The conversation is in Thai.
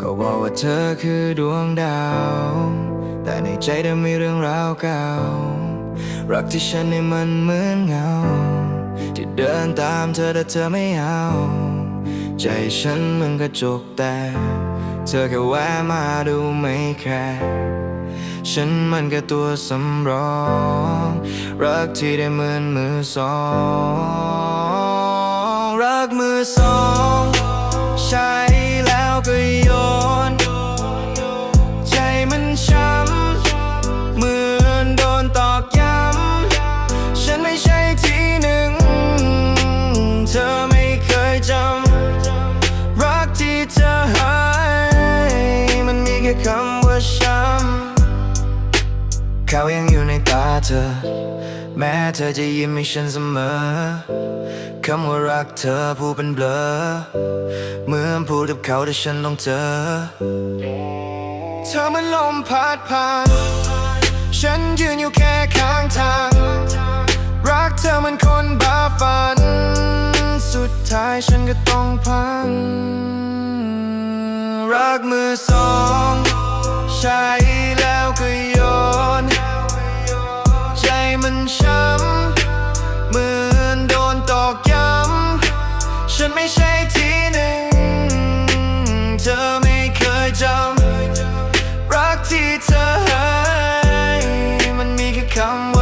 ขาบอกว่าเธอคือดวงดาว แต่ในใจเธอมีเรื่องราวเก่า รักที่ฉันนี่มันเหมือนเงา ที่เดินตามเธอแต่เธอไม่เอา ใจฉันมันกระจกแต่ เธอแค่แวะมาดูไม่แคร์ฉันมันแค่ตัวสำรอง รักที่ได้เหมือนมือสอง รักมือสองใช้ ค่คำว่าช้ำเขายังอยู่ในตาเธอ แม้เธอจะยิ้มให้ฉันเสมอคำว่ารักเธอพูดเป็นเบลอเหมือนพูดกับเขาแต่ฉันต้องเจอ เธอมันลมพัดผ่านฉันยืนอยู่แค่ข้างทาง รักเธอมันคนบ้าฝัน สุดท้ายฉันก็ต้องพัง กมือสอง ใช้แล้วก็โยน ใจมันช้ำเหมือนโดนตอกย้ำ ฉันไม่ใช่ที่หนึ่ง เธอไม่เคยจำ รักที่เธอให้มันมีแค่คำ